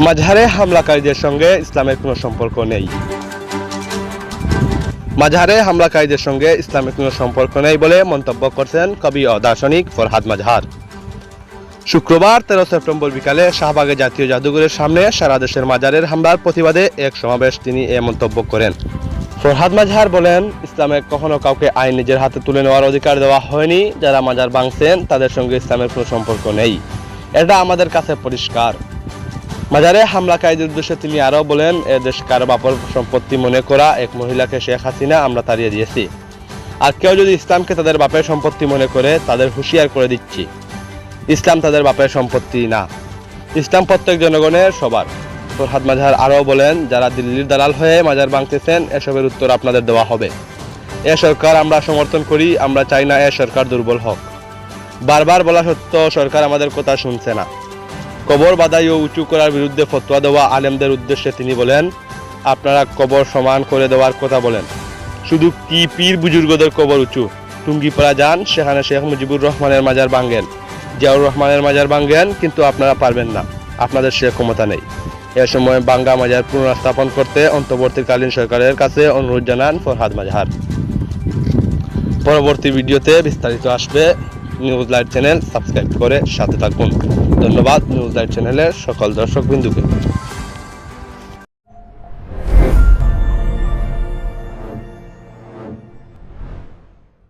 মাঝহারে হামলাকারীদের সঙ্গে ইসলামের কোনো সম্পর্ক নেই। মাঝহারে হামলাকারীদের সঙ্গে ইসলামের কোনো সম্পর্ক নেই বলে মন্তব্য করছেন কবি ও দার্শনিক ফরহাদ মাঝহার। শুক্রবার তেরো সেপ্টেম্বর বিকালে শাহবাগে জাতীয় জাদুঘরের সামনে সারা দেশের মাজারের হামলার প্রতিবাদে এক সমাবেশ তিনি এ মন্তব্য করেন। ফরহাদ মাঝহার বলেন, ইসলামে কখনো কাউকে আইন নিজের হাতে তুলে নেওয়ার অধিকার দেওয়া হয়নি। যারা মাজার ভাঙছেন, তাদের সঙ্গে ইসলামের কোনো সম্পর্ক নেই। এটা আমাদের কাছে পরিষ্কার। মাজারে হামলাকারীদের উদ্দেশ্যে তিনি আরও বলেন এ দেশ কারও বাপর সম্পত্তি মনে করা এক মহিলাকে শেখ হাসিনা, আমরা তাড়িয়ে দিয়েছি। আর কেউ যদি ইসলামকে তাদের বাপের সম্পত্তি মনে করে, তাদের হুঁশিয়ার করে দিচ্ছি। ইসলাম তাদের বাপের সম্পত্তি না। ইসলাম প্রত্যেক জনগণের সবার। ফরহাদ মাঝার আরও বলেন, যারা দিল্লির দালাল হয়ে মাজার ভাঙতেছেন, এসবের উত্তর আপনাদের দেওয়া হবে। এ সরকার আমরা সমর্থন করি, আমরা চাই না এ সরকার দুর্বল হোক। বারবার বলা সত্ত্বেও সরকার আমাদের কথা শুনছে না। কবর বাদাই ও উঁচু করার বিরুদ্ধে ফতোয়া দেওয়া আলেমদের উদ্দেশ্যে তিনি বলেন, আপনারা কবর সমান করে দেওয়ার কথা বলেন। শুধু কি পীর বুজুর্গদের কবর উঁচু? টুঙ্গিপাড়া যান, সেখানে শেখ মুজিবুর রহমানের মাজার ভাঙ্গেন জিয়াউর রহমানের মাজার ভাঙ্গেন কিন্তু আপনারা পারবেন না। আপনাদের সে ক্ষমতা নেই। এ সময় বাঙ্গা মাজার পুনঃস্থাপন করতে অন্তর্বর্তীকালীন সরকারের কাছে অনুরোধ জানান ফরহাদ মাজাহার। পরবর্তী ভিডিওতে বিস্তারিত আসবে নিউজ লাইট চ্যানেল সাবস্ক্রাইব করে সাথে থাকুন। ধন্যবাদ নিউজ লাইট চ্যানেলের সকল দর্শক বিন্দুকে